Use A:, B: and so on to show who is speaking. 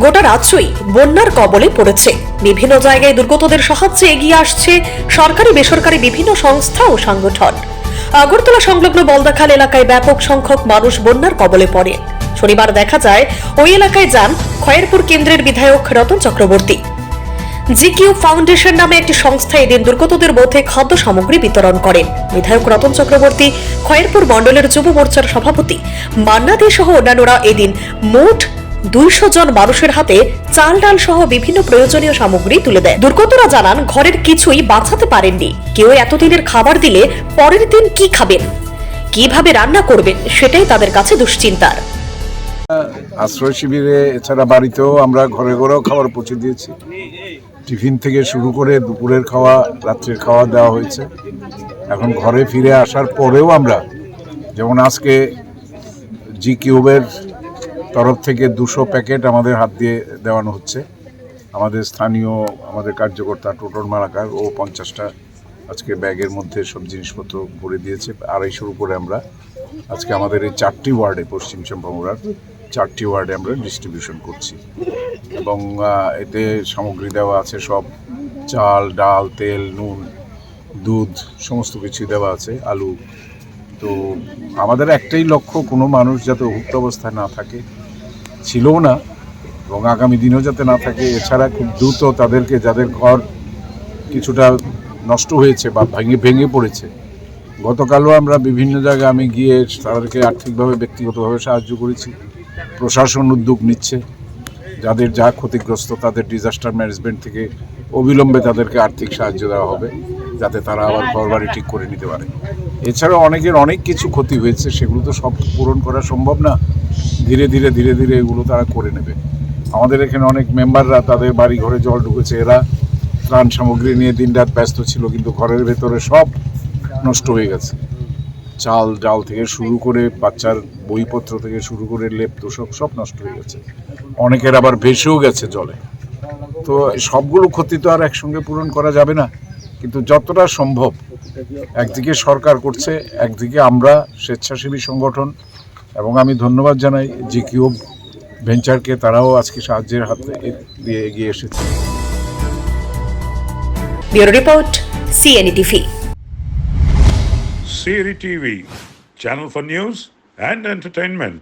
A: গোটা রাজ্যই বন্যার কবলে পড়েছে। বিভিন্ন জায়গায় দুর্গতদের সাহায্যে এগিয়ে আসছে সরকারি, বেসরকারি বিভিন্ন সংস্থা ও সংগঠন। আগরতলা সংলগ্ন বলদাখাল এলাকায় ব্যাপক সংখ্যক মানুষ বন্যার কবলে পড়ে। শনিবার দেখা যায়, ওই এলাকায় যান খয়েরপুর কেন্দ্রের বিধায়ক রতন চক্রবর্তী। জিকিউ ফাউন্ডেশন নামে একটি সংস্থা এদিন দুর্গতদের মধ্যে খাদ্য সামগ্রী বিতরণ করেন বিধায়ক রতন চক্রবর্তী খয়েরপুর মণ্ডলের যুব মোর্চার সভাপতি। মান্না দে সহ অন্যান্যরা এদিন মোট দুইশো জন মানুষের হাতে চাল, ডাল সহ বিভিন্ন প্রয়োজনীয় সামগ্রী তুলে দেয়। দুর্গতরা জানান, ঘরের কিছুই বাঁচাতে পারেননি। কেউ এতদিনের খাবার দিলে পরের দিন কি খাবেন? কীভাবে রান্না করবেন? সেটাই তাদের কাছে দুশ্চিন্তার।
B: আশ্রয় শিবিরে, এছাড়া বাড়িতেও আমরা ঘরে ঘরেও খাবার পৌঁছে দিয়েছি। টিফিন থেকে শুরু করে দুপুরের খাওয়া, রাত্রের খাওয়া দেওয়া হয়েছে। এখন ঘরে ফিরে আসার পরেও আমরা, যেমন আজকে জি কিউবের তরফ থেকে দুশো প্যাকেট আমাদের হাত দিয়ে দেওয়ানো হচ্ছে। আমাদের স্থানীয়, আমাদের কার্যকর্তা টোটর মালাকার, ও পঞ্চাশটা আজকে ব্যাগের মধ্যে সব জিনিসপত্র ভরে দিয়েছে, আড়াইশোর উপরে আমরা। আজকে আমাদের এই চারটি ওয়ার্ডে, পশ্চিম চম্পামুড়ার চারটি ওয়ার্ডে আমরা ডিস্ট্রিবিউশন করছি। এবং এতে সামগ্রী দেওয়া আছে সব। চাল, ডাল, তেল, নুন, দুধ, সমস্ত কিছু দেওয়া আছে, আলু। তো আমাদের একটাই লক্ষ্য, কোনো মানুষ যাতে অভুক্ত অবস্থায় না থাকে ছিলও না এবং আগামী দিনেও যাতে না থাকে, এছাড়া খুব দ্রুত তাদেরকে, যাদের ঘর কিছুটা নষ্ট হয়েছে বা ভেঙে ভেঙে পড়েছে, গতকালও আমরা বিভিন্ন জায়গায় আমি গিয়ে তাদেরকে আর্থিকভাবে, ব্যক্তিগতভাবে সাহায্য করেছি। প্রশাসন উদ্যোগ নিচ্ছে। যাদের যা ক্ষতিগ্রস্ত, তাদের ডিজাস্টার ম্যানেজমেন্ট থেকে অবিলম্বে তাদেরকে আর্থিক সাহায্য দেওয়া হবে, যাতে তারা আবার ঘর বাড়ি ঠিক করে নিতে পারে। এছাড়াও অনেকের অনেক কিছু ক্ষতি হয়েছে, সেগুলো তো সব পূরণ করা সম্ভব না। ধীরে ধীরে ধীরে ধীরে এগুলো তারা করে নেবে। আমাদের এখানে অনেক মেম্বাররা তাদের বাড়ি ঘরে জল ঢুকেছে। এরা ত্রাণ সামগ্রী নিয়ে দিনরাত ব্যস্ত ছিল, কিন্তু ঘরের ভেতরে সব নষ্ট হয়ে গেছে। চাল, ডাল থেকে শুরু করে বাচ্চার বইপত্র থেকে শুরু করে লেপ তোষক সব নষ্ট হয়ে গেছে। অনেকের আবার ভেসেও গেছে জলে। তো সবগুলো ক্ষতি তো আর একসঙ্গে পূরণ করা যাবে না, কিন্তু যতটা সম্ভব একদিকে সরকার করছে, একদিকে আমরা স্বেচ্ছাসেবী সংগঠন এবং আমি ধন্যবাদ জানাই যে কিউব ভেঞ্চারকে তারাও আজকে সাহায্যের হাত দিয়ে এগিয়ে এসেছে
A: bureau report CNE TV
C: Siri TV, channel for news and entertainment.